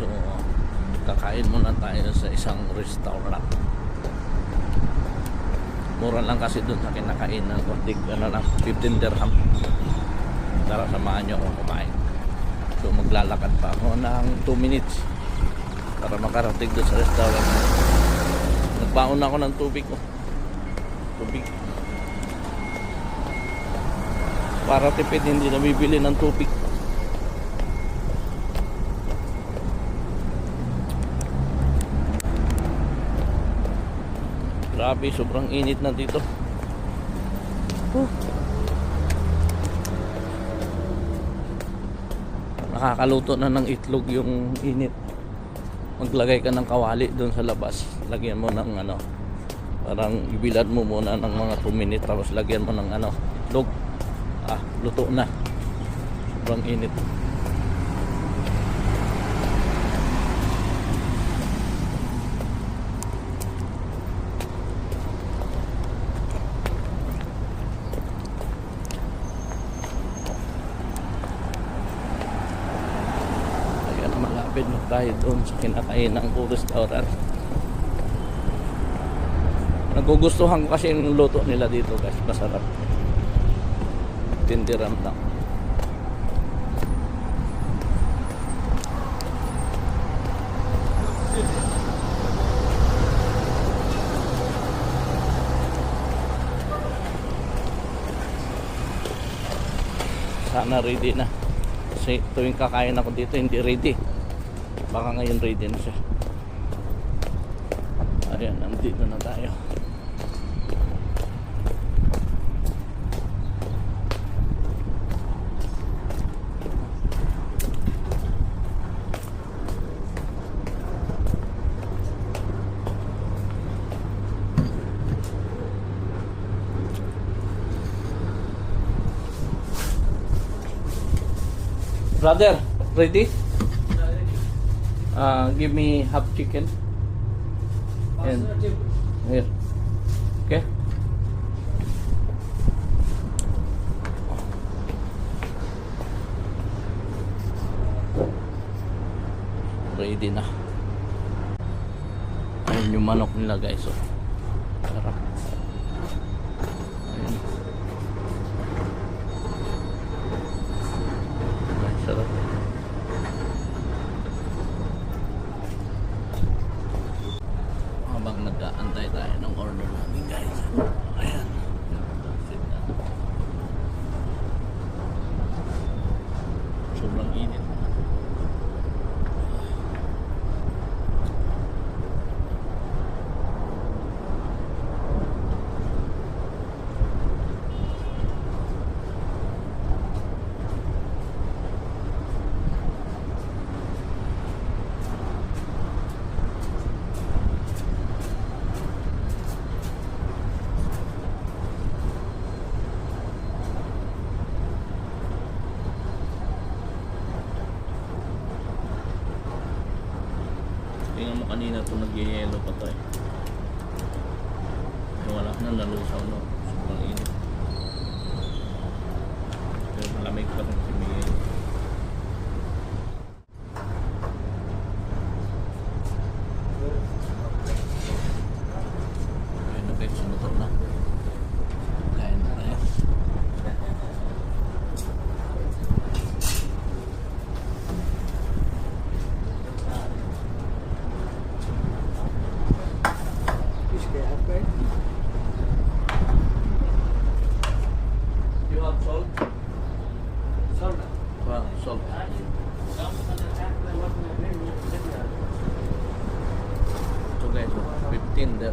So, kakain muna tayo sa isang restaurant. Mura lang kasi doon sa kinakainan ko. Dig, ano lang, 15 dirham. Tara, samahan nyo akong kumain. So, maglalakad pa ako ng 2 minutes para makarating doon sa restaurant. Nagbaon ako ng tubig ko. Tubig. Para tipid, hindi na bibili ng tubig. Grabe, sobrang init na dito. Huh. Nakakaluto na ng itlog yung init. Maglagay ka ng kawali doon sa labas. Lagyan mo ng ano, parang ibilad mo muna ng mga 2 minutes tapos lagyan mo ng ano, itlog. Ah, luto na. Sobrang init. Kaya na malapit na tayo doon sa kinakainan ko restaurant. Nagugustuhan ko kasi yung luto nila dito guys. Masarap. Tindiram lang. Sana ready na. Kasi tuwing kakain ako dito, hindi ready. Baka ngayon ready na siya. Ayan, nandito na tayo. Brother, ready? Uh, give me half chicken. And here. Okay? Ready na. Ayun yung manok nila guys. Oh. Sarap. Ayun. Ay, sarap. Habang nag-aantay tayo ng order namin guys. Ayan. Sit na. Sobrang init. Tingnan mo kanina ito nag-yellow pa. Yung wala na nalusaw no. in the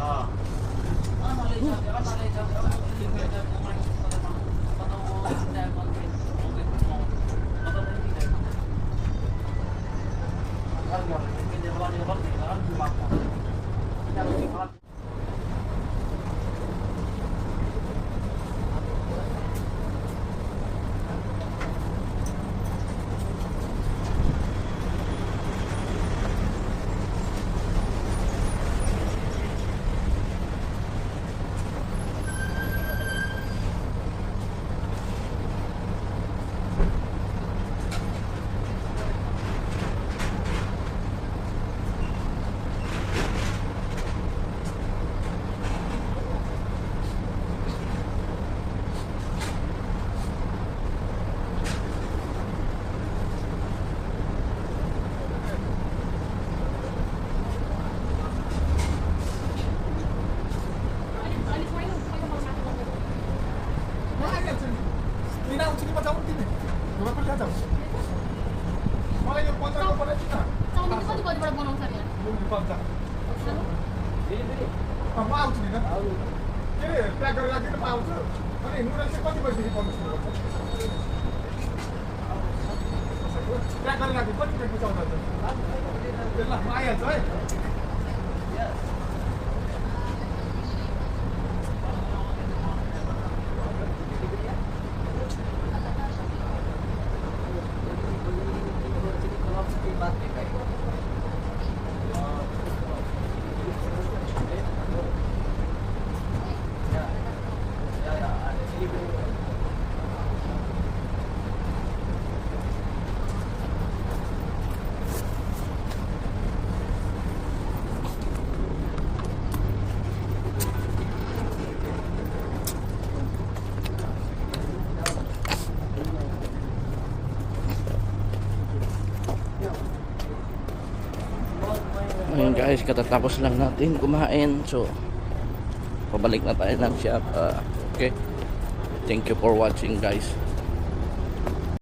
Ah. Ah, Malaysia, Malaysia, Malaysia, Malaysia. कतिबाट म आउँछु नि गरेर राखिदिनु अनि नुडल्स कति पैसा पाउनु गर्छ प्याक है guys, katatapos lang natin kumain. So, pabalik na tayo ng shop. Ah, okay. Thank you for watching guys.